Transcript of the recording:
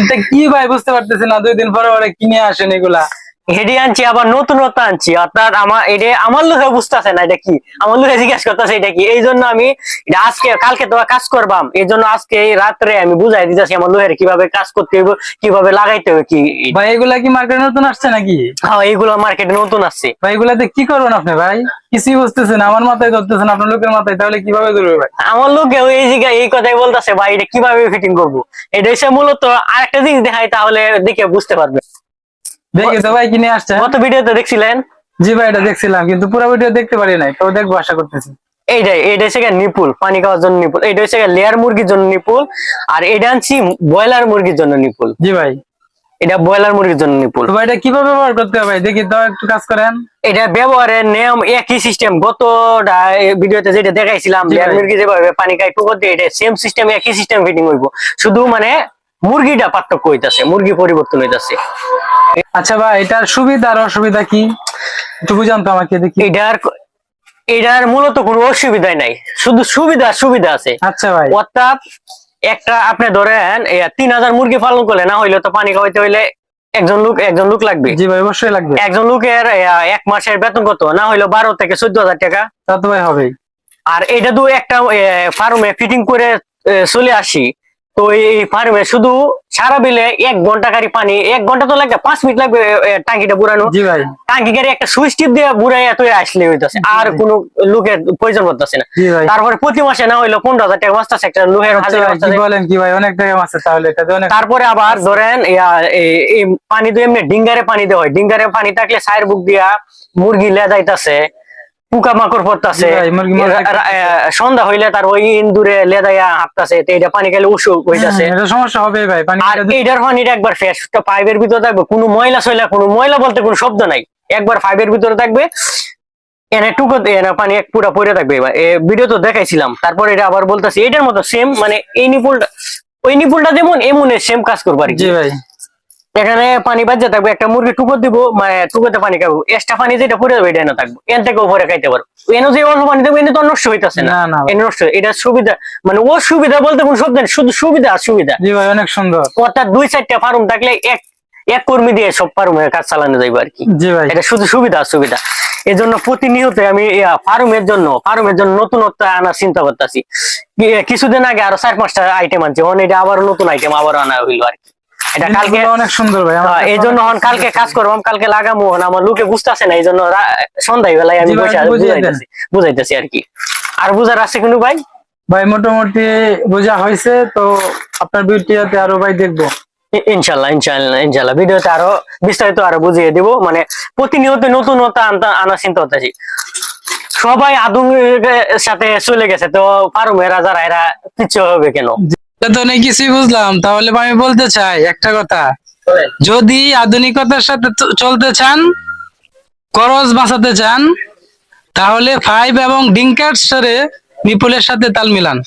এটা কি ভাই বুঝতে পারতেছি না। দুই দিন পরে পরে কিনে আসেন এগুলা। হেডি আনছি আবার নতুনত্ব আনছি। অর্থাৎ আমার এটা আমার লোকে বুঝতেছে না এটা কি? আমার লোকে জিজ্ঞাসা করতেছে এটা কি? এই জন্য আমি এটা আজকে কালকে তো কাজ করবাম। এই জন্য আজকে এই রাত্রে আমি বুঝাই দিতেছি আমার লোহের কীভাবে কাজ করতে হবে কীভাবে লাগাইতে হবে কি ভাই এগুলা কি মার্কেটে নতুন আসছে নাকি? হ্যাঁ এইগুলো মার্কেটে নতুন আসছে। ভাই এগুলাতে কি করবেন আপনি ভাই? কিছুই বুঝতেছেন আমার মাথায় ধরতেছেন আপনার লোকের মাথায় তাহলে কীভাবে ধরবে ভাই? আমার লোকে এই জায়গায় এই কথাই বলতেছে ভাই এটা কীভাবে ফিটিং করব? এটা এসে মূলত আরেকটা জিনিস দেখাই তাহলে দেখে বুঝতে পারবে। দেখি তো ভাই কিনে আসছে। গত ভিডিওতে দেখছিলেন? জি ভাই এটা দেখছিলাম কিন্তু পুরো ভিডিও দেখতে পারি নাই তো দেখব আশা করতেছি। এইটাই এইটা হচ্ছে নিপুল পানি খাওয়ার জন্য নিপুল। এইটা হচ্ছে লেয়ার মুরগির জন্য নিপুল আর এটা আনছি ব্রয়লার মুরগির জন্য নিপুল। জি ভাই। এটা ব্রয়লার মুরগির জন্য নিপুল। ভাই এটা কীভাবে ব্যবহার করতে হবে ভাই? দেখি তো একটু কাজ করেন। এটা ব্যবহারের নিয়ম একই সিস্টেম গতটা ভিডিওতে যেটা দেখাইছিলাম লেয়ার মুরগি যেভাবে পানি খাই টুকর দিয়ে এটা সেম সিস্টেম একই সিস্টেম ফিটিং হইব। শুধু মানে মুরগিটা পার্থক্য হইতাছে মুরগি পরিবর্তন হইতাছে। আচ্ছা ভাই এটার সুবিধা আর অসুবিধা কি? একটু বুঝান তো আমাকে দেখি। এটার এটার মূলত কোনো অসুবিধাই নাই। শুধু সুবিধা সুবিধা আছে। আচ্ছা ভাই। অর্থাৎ একটা আপনি ধরেন তিন হাজার মুরগি পালন করলে না হইলে তো পানি খাওয়াইতে হইলে একজন লোক একজন লোক লাগবে। জি ভাই অবশ্যই লাগবে। একজন লোকের এক মাসের বেতন কত? না হইল বারো থেকে চোদ্দ হাজার টাকা। তা তো ভাই হবেই। আর এটা তো একটা ফার্মে ফিটিং করে চলে আসি। তো এই ফার্মে শুধু সারা বিলে এক ঘণ্টা গাড়ি পানি এক ঘণ্টা তো লাগবে পাঁচ মিনিট লাগবে টাঙ্কিটা বুড়ানো। জি ভাই। টাঙ্কি গাড়ি একটা সুইচ টিপ দিয়ে বুড়াইয়া তুই আসলে হইতাছে আর কোনো লোকের প্রয়োজন পড়তেছে না। তারপরে প্রতি মাসে না হইল পনেরো হাজার টাকা মাস্টার একটা লোহের আচ্ছা। বলেন কি ভাই অনেক টাকা তাহলে তারপরে আবার ধরেন পানি তো এমনি ডিঙ্গারে পানি দেওয়া হয়। ডিঙ্গারে পানি থাকলে সাইর বুক দিয়া মুরগি লে যাইতাছে পোকা মাকড় পড়তাছে সন্ধ্যা হইলে তার ওই ইন্দুরে লেদাইয়া হাঁপতাছে এটা পানি খেলে অসুখ হইতাছে। হ্যাঁ, সমস্যা হবে ভাই পানি আর এইটার পানিটা একবার ফ্রেশ পাইপের ভিতরে থাকবে কোনো ময়লা সয়লা কোনো ময়লা বলতে কোনো শব্দ নাই। একবার পাইপের ভিতরে থাকবে এনে টুকো এনে পানি এক পুরা পরে থাকবে। এবার ভিডিও তো দেখাইছিলাম তারপর এটা আবার বলতেছি এটার মতো সেম মানে এই নিপুলটা ওই নিপুলটা যেমন এমন সেম কাজ করব আর কি। জি ভাই। এখানে পানি বাজে থাকবে একটা মুরগি টুকো দিব মানে টুকোতে পানি খাব। এক্সট্রা পানি যেটা পরে যাবে এটা এনে থাকব। এন থেকে উপরে খাইতে পারব এনে যে অল্প পানি দেবো এনে তো নষ্ট হইতেছে না। না না এনে নষ্ট এটা সুবিধা মানে ও সুবিধা বলতে কোনো শব্দ শুধু সুবিধা আর সুবিধা। জি ভাই অনেক সুন্দর। অর্থাৎ দুই চারটা ফার্ম থাকলে এক এক কর্মী দিয়ে সব ফার্মে কাজ চালানো যাইবে আর কি। জি ভাই। এটা শুধু সুবিধা আর সুবিধা। এই জন্য প্রতিনিয়ত আমি ফার্মের জন্য ফার্মের জন্য নতুনত্ব আনার চিন্তা করতেছি। কিছুদিন আগে আরও চার পাঁচটা আইটেম আনছে। এটা আবার নতুন আইটেম আবার আনা হইল আর কি। এটা কালকে অনেক সুন্দর ভাই আমার হ্যাঁ, এই জন্য হন কালকে কাজ করব কালকে লাগামো হন আমার লোকে বুঝতেছে না এই জন্য সন্ধ্যায় বেলায় আমি বসে। বুঝাইতেছি বুঝাইতেছি আর কি। আর বুঝার আছে কিন্তু ভাই? ভাই মোটামুটি বোঝা হয়েছে তো আপনার ভিডিওতে আরও ভাই দেখব। ইনশাল্লাহ ইনশাল্লাহ ইনশাল্লাহ। ভিডিওতে আরও বিস্তারিত আরও বুঝিয়ে দিব মানে প্রতিনিয়ত নতুনত্ব আনতে- আনার চিন্তা করতেছি সবাই আধুনিক সাথে চলে গেছে তো পারুমেরা যারা এরা পিছিয়ে হবে কেন? তো অনেক কিছুই বুঝলাম। তাহলে আমি বলতে চাই একটা কথা। যদি আধুনিকতার সাথে চলতে চান খরচ বাঁচাতে চান তাহলে ফাইভ এবং ডিঙ্কার সরে বিপুলের সাথে তাল মিলান।